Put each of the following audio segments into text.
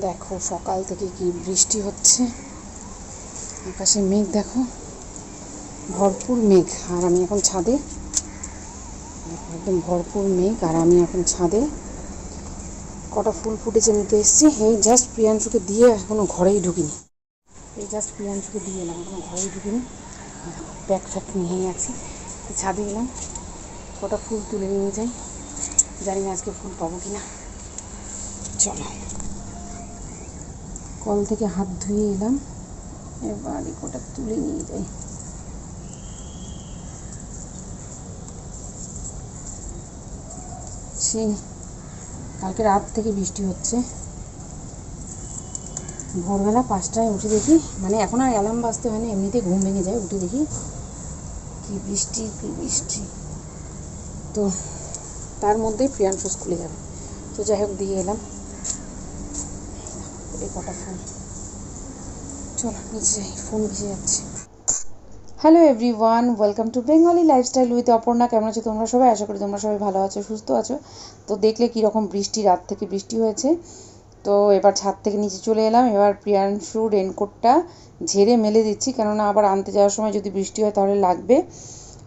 দেখো সকাল থেকে কি বৃষ্টি হচ্ছে। আকাশে মেঘ দেখো। ভরপুর মেঘ। আর আমি এখন ছাদে। একদম ভরপুর মেঘ। আর আমি এখন ছাদে। কটা ফুল ফুটেছে নিতে এসেছি। এই জাস্ট প্রিয়াংশুকে দিয়ে এখনও ঘরেই ঢুকিনি। এই জাস্ট প্রিয়াংশুকে দিয়ে এলাম এখনও ঘরেই ঢুকিনি। ব্যাগ ফ্যাগ নিয়ে আছি। ছাদে এলাম। কটা ফুল তুলে নিয়ে যাই। জানি না আজকে ফুল পাবো কিনা। চলো। কল থেকে হাত ধুয়ে এলাম। এবার এই কটা তুলে নিয়ে যাই। সেই কালকে রাত থেকে বৃষ্টি হচ্ছে। ভোরবেলা পাঁচটায় উঠে দেখি মানে এখন আর অ্যালার্ম বাজতে হয় না এমনিতে ঘুম ভেঙে যায়, উঠে দেখি কি বৃষ্টি কি বৃষ্টি। তো তার মধ্যেই প্রিয়াংশু স্কুলে যাবে। তো যাই হোক, দিয়ে এলাম। এই কটা ফোন চলো নিচে যাই ফোন যাচ্ছে। Hello everyone welcome to Bengali lifestyle with Aparna কেমন আছো তোমরা সবাই? আশা করি তোমরা সবাই ভালো আছো, সুস্থ আছো। তো দেখলে কীরকম বৃষ্টি, রাত থেকে বৃষ্টি হয়েছে। তো এবার ছাদ থেকে নিচে চলে এলাম। এবার প্রিয়াংশু রেনকোটটা ঝেড়ে মেলে দিচ্ছি। কেননা আবার আনতে যাওয়ার সময় যদি বৃষ্টি হয় তাহলে লাগবে।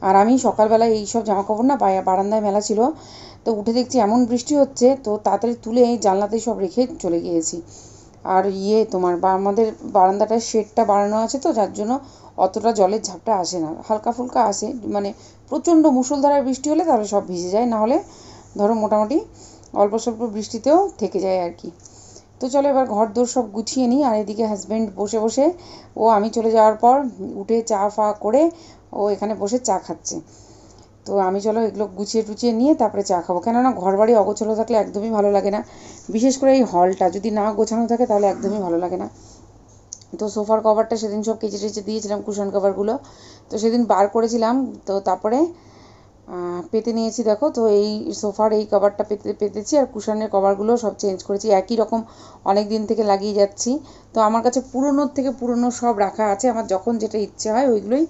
আর আমি সকালবেলা এই সব জামাকাপড় না বারান্দায় মেলা ছিল। তো উঠে দেখছি এমন বৃষ্টি হচ্ছে, তো তাড়াতাড়ি তুলে জানলাতেই সব রেখে চলে গিয়েছি। আর ইয়ে তোমার বা আমাদের বারান্দাটায় শেডটা বাড়ানো আছে তো, যার জন্য অতটা জলের ঝাপটা আসে না। হালকা ফুলকা আসে মানে প্রচণ্ড মুষলধারায় বৃষ্টি হলে তাহলে সব ভিজে যায়, না হলে ধরো মোটামুটি অল্প স্বল্প বৃষ্টিতেও থেকে যায় আর কি। তো চলো এবার ঘর দোর সব গুছিয়ে নিই, আর এদিকে হাজব্যান্ড বসে বসে, ও আমি চলে যাওয়ার পর উঠে চা ফা করে ও এখানে বসে চা খাচ্ছে। তো আমি চলো এগুলো গুছিয়ে টুচিয়ে নিয়ে তারপরে চা খাব। কেননা ঘর বাড়ি অগোছালো থাকলে একদমই ভালো লাগে না। বিশেষ করে এই হলটা যদি না গোছানো থাকে তাহলে একদমই ভালো লাগে না। তো সোফার কভারটা সেদিন সব কেচে টেচে দিয়েছিলাম কুশন কভারগুলো। তো সেদিন বার করেছিলাম, তো তারপরে পেতে নিয়েছি দেখো। তো এই সোফার এই কভারটা পেতে, পেতেছি আর কুশনের কভারগুলো সব চেঞ্জ করেছি। একই রকম অনেক দিন থেকে লাগিয়ে যাচ্ছি। তো আমার কাছে পুরনোর থেকে পুরনো সব রাখা আছে। আমার যখন যেটা ইচ্ছে হয় ওইগুলোই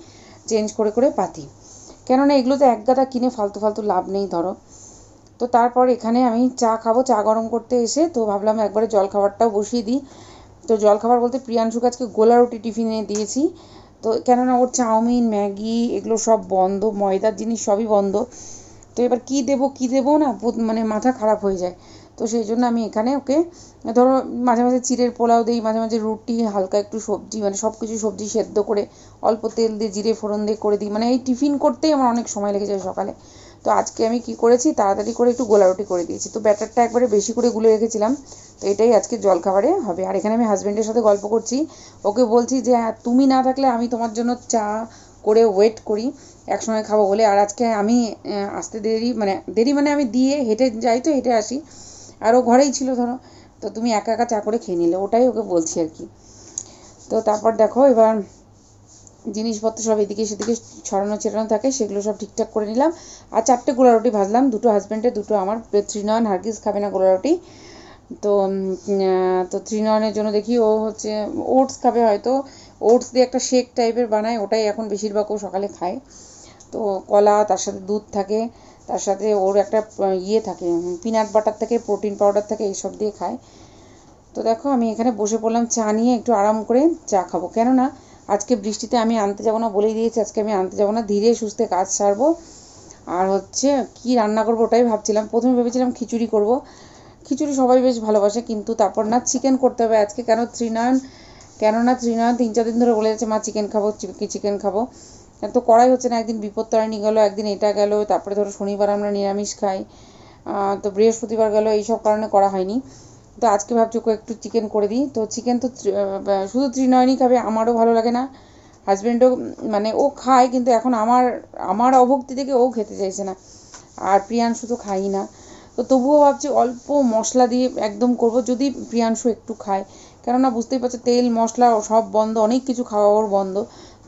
চেঞ্জ করে করে পাতি। কেননা এগুলো তো এক গাদা কিনে ফালতু ফালতু লাভ নেই, ধরো। তো তারপর এখানে আমি চা খাব, চা গরম করতে এসে তো ভাবলাম একবারে জল খাবারটাও বসিয়ে দিই। তো জল খাবার বলতে প্রিয়াংশুকে আজকে গোলা রুটি টিফিনে দিয়েছি। তো কেননা ওর চাউমিন, ম্যাগি এগুলো সব বন্ধ, ময়দার জিনিস সবই বন্ধ। তো এবার কি দেব, কি দেবো না মানে মাথা খারাপ হয়ে যায়। তো সেই জন্য আমি এখানে ওকে, ধরো মাঝে মাঝে চিড়ের পোলাও দিই, মাঝে মাঝে রুটি, হালকা একটু সবজি মানে সব কিছু সবজি সেদ্ধ করে অল্প তেল দিয়ে জিরে ফোড়ন দিয়ে করে দিই। মানে এই টিফিন করতেই আমার অনেক সময় লেগে যায় সকালে। তো আজকে আমি কি করেছি, তাড়াতাড়ি করে একটু গোলা রুটি করে দিয়েছি। তো ব্যাটারটা একবারে বেশি করে গুলে রেখেছিলাম, তো এটাই আজকে জলখাবারে হবে। আর এখানে আমি হাজব্যান্ডের সাথে গল্প করছি। ওকে বলছি যে হ্যাঁ তুমি না থাকলে আমি তোমার জন্য চা করে ওয়েট করি, একসঙ্গে খাব বলে। আর আজকে আমি আসতে দেরি মানে দেরি মানে আমি দিয়ে হেঁটে যাই তো, হেঁটে আসি। আর ও ঘরেই ছিল, ধরো। তো তুমি একা একা চা করে খেয়ে নিলে, ওটাই ওকে বলছি আর কি। তো তারপর দেখো, এবার জিনিসপত্র সব এদিকে সেদিকে ছড়ানো ছেড়ানো থাকে, সেগুলো সব ঠিকঠাক করে নিলাম। আর চারটে গোলা রুটি ভাজলাম, দুটো হাজব্যান্ডের দুটো আমার ত্রিনয়ন, হারগিজ খাবে না গোলা রুটি। তো তো ত্রিনয়নের জন্য দেখি ও হচ্ছে, ওটস খাবে হয়তো। ওটস দিয়ে একটা শেক টাইপের বানায়, ওটাই এখন বেশিরভাগ ও সকালে খায়। তো কলা, তার সাথে দুধ থাকে। তার সাথে ওর একটা ইয়ে থাকে পিনাট বাটার থাকে প্রোটিন পাউডার থাকে এইসব দিয়ে খায়। তো দেখো, আমি এখানে বসে পড়লাম, চা নিয়ে একটু আরাম করে চা খাব। কেননা, আজকে বৃষ্টিতে আমি আনতে যাব না বলেই দিয়েছি, আজকে আমি আনতে যাব না, ধীরে সুস্থে কাজ সারবো। আর হচ্ছে, কি রান্না করব ওটাই ভাবছিলাম। প্রথমে ভেবেছিলাম খিচুড়ি করব। খিচুড়ি সবাই বেশ ভালোবাসে, কিন্তু তারপর না চিকেন করতে হবে। আজকে কেন ত্রিনয়ন, কেননা ত্রিনয়ন তিন, চার দিন ধরে বলে যাচ্ছে, মা চিকেন খাব চিকেন খাব? তো করাই হচ্ছে না, একদিন বিপত্তারিণী গেলো, একদিন এটা গেলো, তারপরে ধরো শনিবার আমরা নিরামিষ খাই তো বৃহস্পতিবার গেলো, এইসব কারণে করা হয়নি। তো আজকে ভাবছি একটু চিকেন করে দিই। তো চিকেন তো শুধু ত্রিনয়নই খাবে, আমারও ভালো লাগে না। হাজব্যান্ডও মানে ও খায়, কিন্তু এখন আমার আমার অভক্তি থেকে ও খেতে চাইছে না। আর প্রিয়াংশু তো খাই না। তো তবুও ভাবছি অল্প মশলা দিয়ে একদম করব, যদি প্রিয়াংশু একটু খায়। কেননা বুঝতেই পারছ, তেল, মশলা, সব বন্ধ, অনেক কিছু খাওয়া ওর বন্ধ।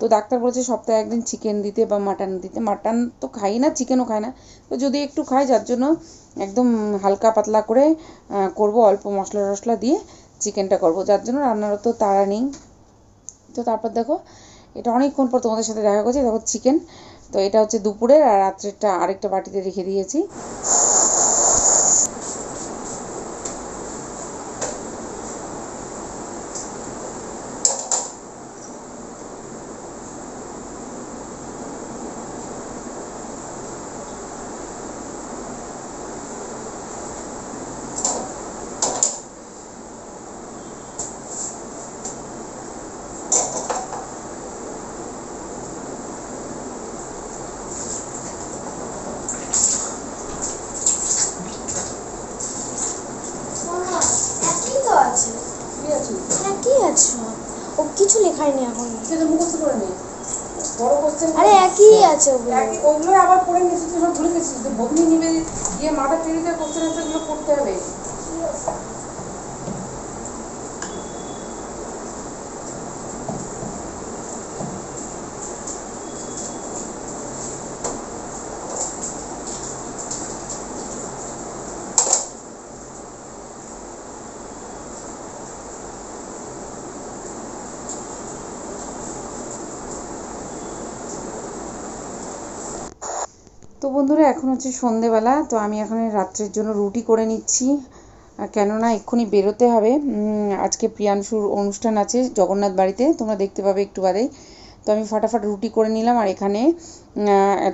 তো ডাক্তার বলেছে সপ্তাহে একদিন চিকেন দিতে বা মাটন দিতে। মাটন তো খাই না চিকেনও খায় না। তো যদি একটু খায় যার জন্য একদম হালকা পাতলা করে করব অল্প মশলা টশলা দিয়ে চিকেনটা করব। যার জন্য রান্নার তো তাড়া নেই। তো তারপর দেখো, এটা অনেকক্ষণ পর তোমাদের সাথে দেখা করছি। দেখো চিকেন তো এটা হচ্ছে দুপুরের আর রাত্রেরটা আরেকটা বাটিতে রেখে দিয়েছি। কিছু এখন। সেটা মুখস্থ করে নে বড় কোশ্চেন আরে একই আছে ওগুলো। একই ওগুলো আবার পড়ে নিয়েছিস সব ভুলে গেছিস। তুই বদলি নিবে গিয়ে মাথা টেরিতে কোশ্চেন ওগুলো পড়তে হবে। তো বন্ধুরা, এখন হচ্ছে সন্ধেবেলা, তো আমি এখন রাত্রের জন্য রুটি করে নিচ্ছি। কেননা এক্ষুনি বেরোতে হবে। আজকে প্রিয়াংশুর অনুষ্ঠান আছে জগন্নাথ বাড়িতে, তোমরা দেখতে পাবে একটু বাদেই। তো আমি ফাটাফাট রুটি করে নিলাম আর এখানে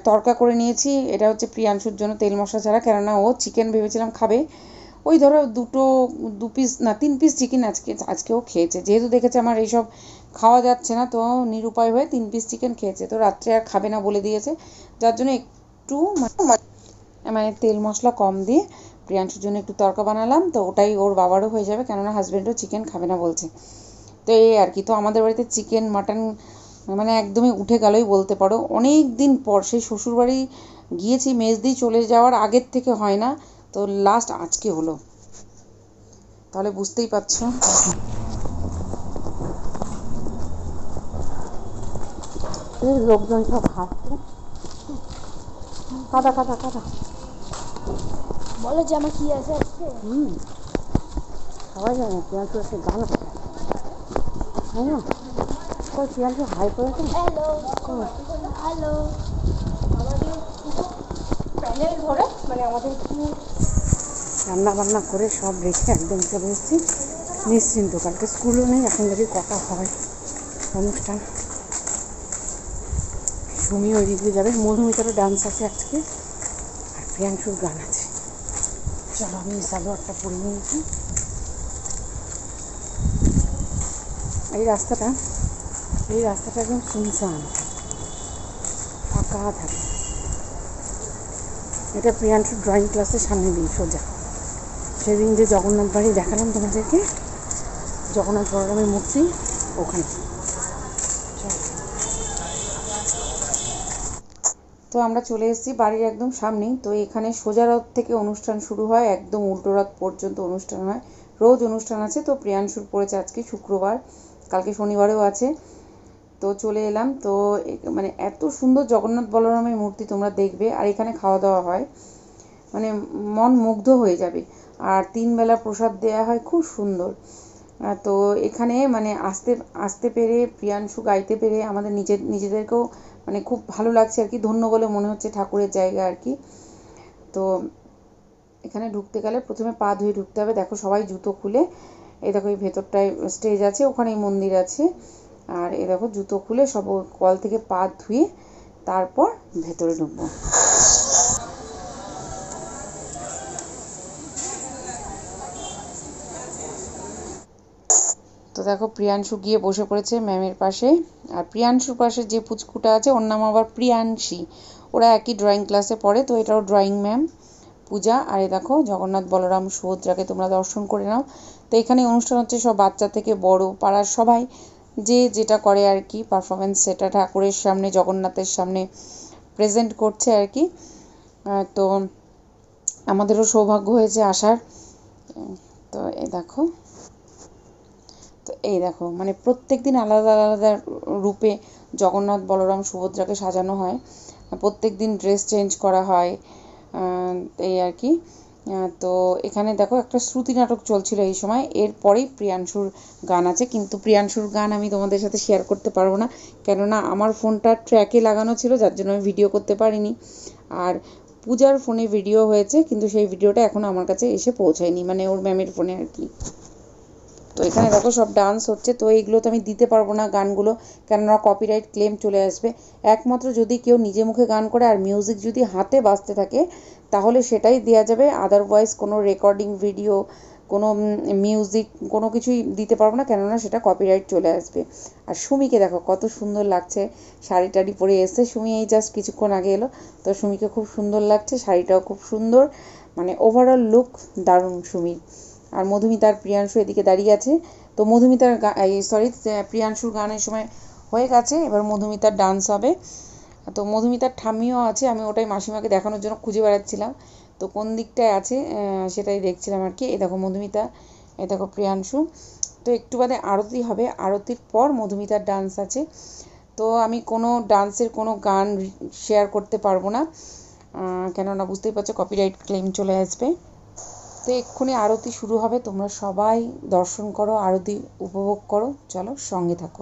তড়কা করে নিয়েছি। এটা হচ্ছে প্রিয়াংশুর জন্য তেল মশলা ছাড়া, কেননা ও চিকেন ভেবেছিলাম খাবে। ওই ধরো দুটো, দু পিস না, তিন পিস চিকেন আজকে আজকেও খেয়েছে। যেহেতু দেখেছে আমার এইসব খাওয়া যাচ্ছে না, তো নিরুপায় হয়ে তিন পিস চিকেন খেয়েছে। তো রাত্রে আর খাবে না বলে দিয়েছে। যার জন্য একটু মানে তেল মশলা কম দিয়ে প্রিয়াংশুর জন্য একটু তড়কা বানালাম, তো ওটাই ওর বাবারও হয়ে যাবে, কেননা হাজব্যান্ডও চিকেন খাবে না বলছে। তো এই আর কি, তো আমাদের বাড়িতে চিকেন মাটন মানে একদমই উঠে গেলই বলতে পারো। অনেক দিন পর সেই শ্বশুরবাড়ি গিয়েছি মেজদি চলে যাওয়ার আগের থেকে হয় না, তো লাস্ট আজকে হলো। তাহলে বুঝতেই পারছ। লোকজন সব হাসছে। কাদা কাদা কাদা বলো যে আমার কি আছে আজকে হুম সবাই জানে প্রিয়াংশু একটা গান আছে তাই না কই প্রিয়াংশু হাই করেছে হ্যালো হ্যালো আমাদের প্যানেল ঘরে মানে আমাদের রান্না বান্না করে সব রেখে একদম চলে এসেছি নিশ্চিন্ত কালকে স্কুলও নেই এখন থেকে কটা হয় অনুষ্ঠান সুমি ওই দিক দিয়ে যাবে। মধুমিতারও ডান্স আছে আজকে। আর প্রিয়াংশুর গান আছে। চলো, আমি সালোয়ারটা পরে নিয়েছি এই রাস্তাটা এই রাস্তাটা একদম শুনশান ফাঁকা থাকে। এটা প্রিয়াংশুর ড্রয়িং ক্লাসের সামনে দিন সোজা। সেদিন যে জগন্নাথ বাড়ি দেখালাম তোমাদেরকে, জগন্নাথ বলরামের মূর্তি ওখানে। তো আমরা চলে এসেছি বাড়ির একদম সামনেই। তো এখানে সোজা রথ থেকে অনুষ্ঠান শুরু হয়, একদম উল্টো রথ পর্যন্ত অনুষ্ঠান হয়। রোজ অনুষ্ঠান আছে, তো প্রিয়াংশুর পড়েছে আজকে শুক্রবার, কালকে শনিবারেও আছে। তো চলে এলাম, তো মানে এত সুন্দর জগন্নাথ বলরামের মূর্তি তোমরা দেখবে, আর এখানে খাওয়া দাওয়া হয়। মানে মন মুগ্ধ হয়ে যাবে। আর তিন বেলা প্রসাদ দেওয়া হয়, খুব সুন্দর। তো এখানে মানে আসতে আসতে পেরে, প্রিয়াংশু গাইতে পেরে আমাদের নিজের, নিজেদেরকেও মানে খুব ভালো লাগছে আর কি, ধন্য বলে মনে হচ্ছে ঠাকুরের জায়গা আর কি। তো এখানে ঢুকতে গেলে প্রথমে পা ধুয়ে ঢুকতে হবে। দেখো সবাই জুতো খুলে, এই দেখো এই ভেতরটায় স্টেজ আছে, ওখানেই মন্দির আছে। আর এ দেখো জুতো খুলে সব কল থেকে পা ধুয়ে তারপর ভেতরে ঢুকবো। তো দেখো প্রিয়াংশু গিয়ে বসে পড়েছে ম্যামের পাশে। আর প্রিয়াংশুর পাশে যে পুচকুটা আছে, ওর নাম আবার প্রিয়াংশী। ওরা একই ড্রয়িং ক্লাসে পড়ে, তো এটাও ড্রয়িং ম্যাম পূজা, আর এ দেখো জগন্নাথ বলরাম সুভদ্রাকে তোমরা দর্শন করে নাও। তো এখানে অনুষ্ঠান হচ্ছে সব বাচ্চা থেকে বড়, পাড়ার সবাই। যে যেটা করে আর কি পারফরমেন্স সেটা ঠাকুরের সামনে, জগন্নাথের সামনে প্রেজেন্ট করছে আর কি। তো আমাদেরও সৌভাগ্য হয়েছে আসার। তো এ দেখো। এই দেখো মানে প্রত্যেক দিন আলাদা আলাদা রূপে জগন্নাথ, বলরাম, সুভদ্রাকে সাজানো হয়। প্রত্যেক দিন ড্রেস চেঞ্জ করা হয় এই আর কি। তো এখানে দেখো একটা শ্রুতি নাটক চলছিল এই সময়। এরপরেই প্রিয়াংশুর গান আছে, কিন্তু প্রিয়াংশুর গান আমি তোমাদের সাথে শেয়ার করতে পারব না। কেননা আমার ফোনটা ট্র্যাকে লাগানো ছিল, যার জন্য আমি ভিডিও করতে পারিনি। আর পূজার ফোনে ভিডিও হয়েছে, কিন্তু সেই ভিডিওটা এখনও আমার কাছে এসে পৌঁছায়নি মানে ওর ম্যামের ফোনে আর কি। তো এখানে দেখো সব ডান্স হচ্ছে। তো এইগুলো তো আমি দিতে পারব না গানগুলো, কেননা কপিরাইট ক্লেম চলে আসবে। একমাত্র যদি কেউ নিজে মুখে গান করে আর মিউজিক যদি হাতে বাজতে থাকে, তাহলে সেটাই দেওয়া যাবে। আদারওয়াইজ কোনো রেকর্ডিং ভিডিও কোনো মিউজিক কোনো কিছুই দিতে পারব না, কেননা সেটা কপিরাইট চলে আসবে। আর সুমিকে দেখো কত সুন্দর লাগছে। শাড়ি টাড়ি পরে এসে সুমি, এই জাস্ট কিছুক্ষণ আগে এলো। তো সুমিকে খুব সুন্দর লাগছে, শাড়িটাও খুব সুন্দর। মানে ওভারঅল লুক দারুণ সুমির। আর মধুমিতা আর প্রিয়াংশু এদিকে দাঁড়িয়ে আছে। তো তো মধুমিতার সরি প্রিয়াংশুর গানের সময় হয়ে গেছে, এবার মধুমিতার ডান্স হবে। তো মধুমিতার ঠাম্মিও আছে, আমি ওটাই মাসিমাকে দেখানোর জন্য খুঁজে বেড়াচ্ছিলাম। তো কোন দিকটায় আছে সেটাই দেখছিলাম আর কি। এ দেখো মধুমিতা এ দেখো প্রিয়াংশু। তো একটু বাদে আরতি হবে, আরতির পর মধুমিতার ডান্স আছে। তো আমি কোনো ডান্সের কোনো গান শেয়ার করতে পারব না। কেননা বুঝতেই পারছ কপিরাইট ক্লেম চলে আসবে। তো এক্ষুনি আরতি শুরু হবে। তোমরা সবাই দর্শন করো, আরতি উপভোগ করো। চলো সঙ্গে থাকো।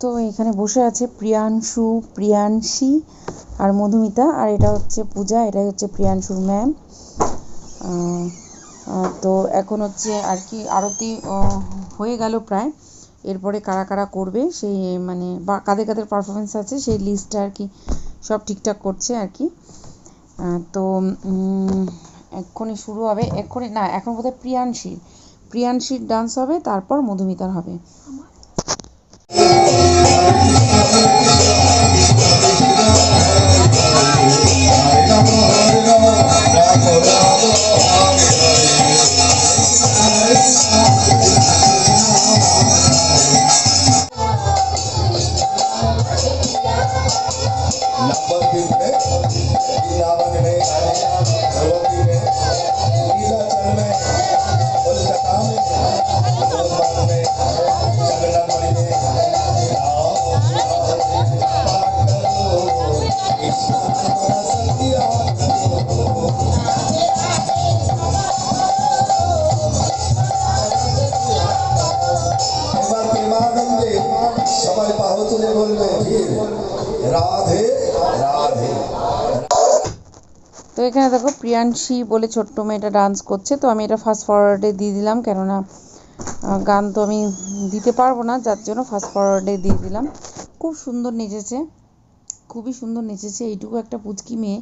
তো এখানে বসে আছে প্রিয়াংশু প্রিয়াংশী আর মধুমিতা, আর এটা হচ্ছে পূজা, এটাই হচ্ছে প্রিয়াংশুর ম্যাম তো এখন হচ্ছে আর কি আরতি হয়ে গেল প্রায়। এরপরে কারা কারা করবে, সেই মানে বা, কাদের কাদের পারফরমেন্স আছে, সেই লিস্টটা আর কি সব ঠিকঠাক করছে আর কি। তো এক্ষুনি শুরু হবে, এক্ষুনি, না, এখন বোধহয় প্রিয়াংশীর প্রিয়াংশীর ডান্স হবে, তারপর মধুমিতার হবে। এখানে দেখো প্রিয়াংশী বলে ছোট্ট মেয়েটা ডান্স করছে, তো আমি এটা ফাস্ট ফরওয়ার্ডে দিয়ে দিলাম, কেননা গান তো আমি দিতে পারব না, যার জন্য ফাস্ট ফরওয়ার্ডে দিয়ে দিলাম। খুব সুন্দর নেচেছে, খুবই সুন্দর নেচেছে, এইটুকু একটা পুচকি মেয়ে,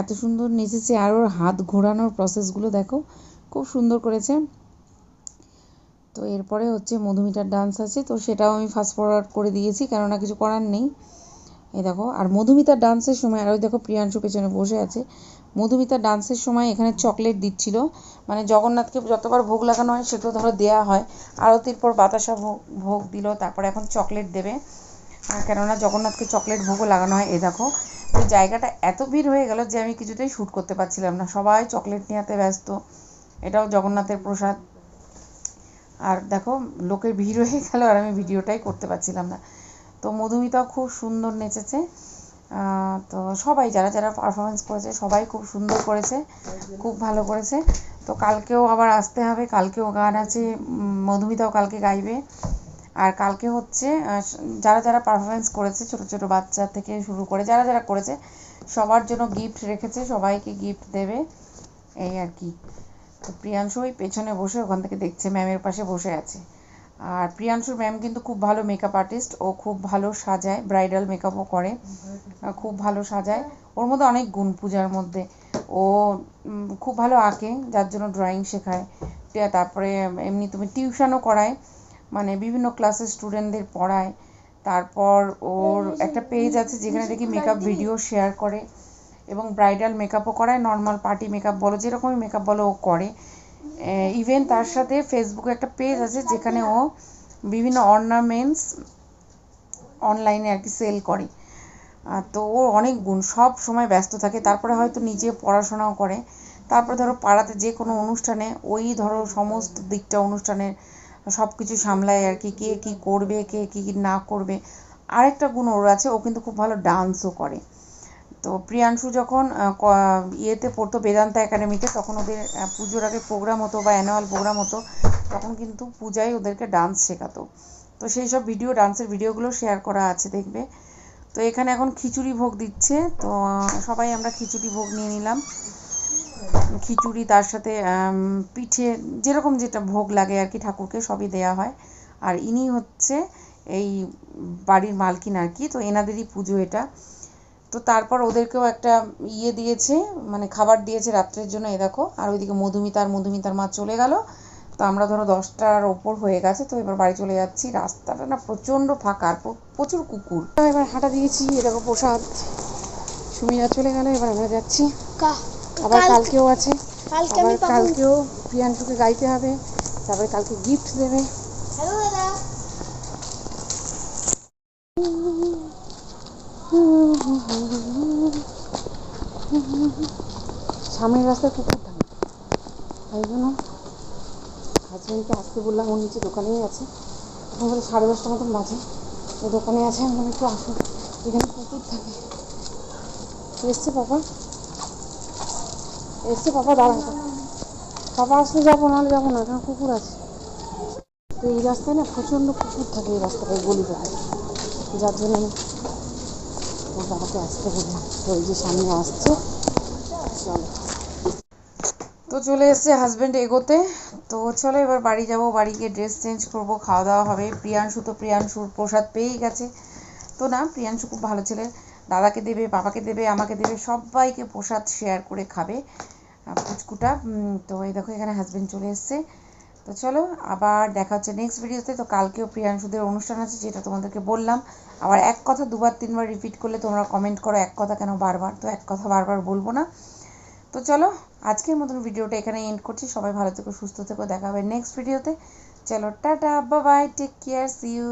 এত সুন্দর নেচেছে, আর ওর হাত ঘোরানোর প্রসেসগুলো দেখো, খুব সুন্দর করেছে। তো এরপরে হচ্ছে মধুমিতার ডান্স আছে, তো সেটাও আমি ফাস্ট ফরওয়ার্ড করে দিয়েছি, কেননা কিছু করার নেই। এই দেখো, আর মধুমিতার ডান্সের সময়, আর ওই দেখো প্রিয়াংশু পেছনে বসে আছে। মধুমিতার ডান্সের সময় এখানে চকলেট দিচ্ছিল। মানে জগন্নাথকে যতবার ভোগ লাগানো হয় সেগুলো ধরো দেয়া হয়। আরতির পর বাতাসা ভোগ ভোগ দিল, তারপরে এখন চকলেট দেবে। কেননা জগন্নাথকে চকলেট ভোগও লাগানো হয়, এই দেখো। ওই জায়গাটা এত ভিড় হয়ে গেল যে আমি কিছুতেই শ্যুট করতে পারছিলাম না। সবাই চকলেট নেওয়াতে ব্যস্ত। এটাও জগন্নাথের প্রসাদ। আর দেখো, লোকের ভিড় হয়ে গেল, আর আমি ভিডিওটাই করতে পারছিলাম না। তো মধুমিতাও খুব সুন্দর নেচেছে। তো সবাই যারা যারা পারফরমেন্স করেছে, সবাই খুব সুন্দর করেছে, খুব ভালো করেছে। তো কালকেও আবার আসতে হবে, কালকেও গান আছে মধুমিতাও কালকে গাইবে। আর কালকে হচ্ছে যারা যারা পারফরমেন্স করেছে, ছোট ছোট বাচ্চা থেকে শুরু করে, যারা যারা করেছে, সবার জন্য গিফট রেখেছে, সবাইকে গিফট দেবে। এই আর কি। তো প্রিয়াংশু ওই পেছনে বসে, ওখান থেকে দেখছে ম্যামের পাশে বসে আছে। আর প্রিয়াংশুর ম্যাম কিন্তু খুব ভালো মেকআপ আর্টিস্ট ও খুব ভালো সাজায় ব্রাইডাল মেকআপও করে খুব ভালো সাজায়। ওর মধ্যে অনেক গুণ পূজার মধ্যে। ও খুব ভালো আঁকে, যার জন্য ড্রয়িং শেখায়। তারপরে, এমনি তুমি টিউশনও করায় মানে বিভিন্ন ক্লাসের স্টুডেন্টদের পড়ায়। তারপর ওর একটা পেজ আছে যেখানে দেখি মেকআপ ভিডিও শেয়ার করে, এবং ব্রাইডাল মেকআপও করায় নর্মাল পার্টি মেকআপ বলো, যেরকমই মেকআপ বলো, ও করে। ইভেন তার সাথে ফেসবুকে একটা পেজ আছে যেখানে ও বিভিন্ন অর্নামেন্টস অনলাইনে আর কি সেল করে। তো ওর অনেক গুণ, সব সময় ব্যস্ত থাকে। তারপরে হয়তো নিজে পড়াশোনাও করে। তারপরে ধরো পাড়াতে যে কোনো অনুষ্ঠানে ওই ধরো সমস্ত দিকটা অনুষ্ঠানের সব কিছু সামলায় আর কি, কে কী করবে, কে কী না করবে। আরেকটা গুণ ওর আছে, ও কিন্তু খুব ভালো ডান্সও করে। তো প্রিয়াংশু যখন ইয়েতে পড়তো বেদান্তা একাডেমিতে, তখন ওদের পুজোর আগে প্রোগ্রাম হতো বা অ্যানুয়াল প্রোগ্রাম হতো, তখন কিন্তু পূজায় ওদেরকে ডান্স শেখাতো। তো সেই সব ভিডিও ডান্সের ভিডিওগুলো শেয়ার করা আছে, দেখবে। তো এখানে এখন খিচুড়ি ভোগ দিচ্ছে, তো সবাই আমরা খিচুড়ি ভোগ নিয়ে নিলাম। খিচুড়ি, তার সাথে পিঠে, যেরকম যেটা ভোগ লাগে আর কি ঠাকুরকে, সবই দেয়া হয়। আর ইনি হচ্ছে এই বাড়ির মালকিন আর কি, তো এনাদেরই পুজো এটা। তো তারপর ওদেরকেও একটা ইয়ে দিয়েছে মানে খাবার দিয়েছে রাত্রের জন্য এ দেখো। আর ওইদিকে মধুমিতা আর মধুমিতার মা চলে গেল। তো আমরা ধরো দশটার ওপর হয়ে গেছে তো এবার বাড়ি চলে যাচ্ছি। রাস্তাটা না প্রচণ্ড ফাঁকা আর প্রচুর কুকুর। এবার হাঁটা দিয়েছি এ দেখো প্রসাদ। সুমিরা চলে গেল এবার আমরা যাচ্ছি। আবার কালকেও আছে। কালকে আবার কালকেও প্রিয়াংশুকে গাইতে হবে। তারপরে কালকে গিফট দেবে। সামনের রাস্তায় কুকুর থাকে তাই জন্য হাজব্যান্ডকে আসতে বললাম ওর নিচে দোকানেই আছে। এখন বলে সাড়ে দশটা মতন বাজে। ও দোকানে আছে, আমি একটু আসুন। এখানে কুকুর থাকে। এসছে, পাপা। এসছে, পাপা দাঁড়ান পাপা, আসলে যাব, নাহলে যাব না, কারণ কুকুর আছে। তো এই রাস্তায় না প্রচণ্ড কুকুর থাকে, এই রাস্তাটায় গলি যার জন্য আসতে তো যে সামনে আসছে চলো তো চলে এসেছে হাজব্যান্ড এগোতে। তো চলো এবার বাড়ি যাব বাড়ি গিয়ে ড্রেস চেঞ্জ করব খাওয়া দাওয়া হবে। প্রিয়াংশু তো প্রিয়াংশুর প্রসাদ পেয়েই গেছে। তো না প্রিয়াংশু খুব ভালো ছেলে। দাদাকে দেবে বাবাকে দেবে আমাকে দেবে সবাইকে প্রসাদ শেয়ার করে খাবে। আহ, পুচকুটা তো এই দেখো এখানে হাজব্যান্ড চলে এসেছে। তো চলো, আবার দেখা হচ্ছে নেক্সট ভিডিওতে তো কালকেও প্রিয়াংশুদের অনুষ্ঠান আছে, যেটা তোমাদেরকে বললাম। আবার এক কথা দুবার, তিনবার রিপিট করলে তোমরা কমেন্ট করো, এক কথা কেন বারবার? তো এক কথা বারবার বলব না। তো চলো, আজকের মতন ভিডিওটা এখানে এন্ড করছি। সবাই ভালো থেকো, সুস্থ থেকো, দেখা হবে নেক্সট ভিডিওতে চলো, tata bye take care see you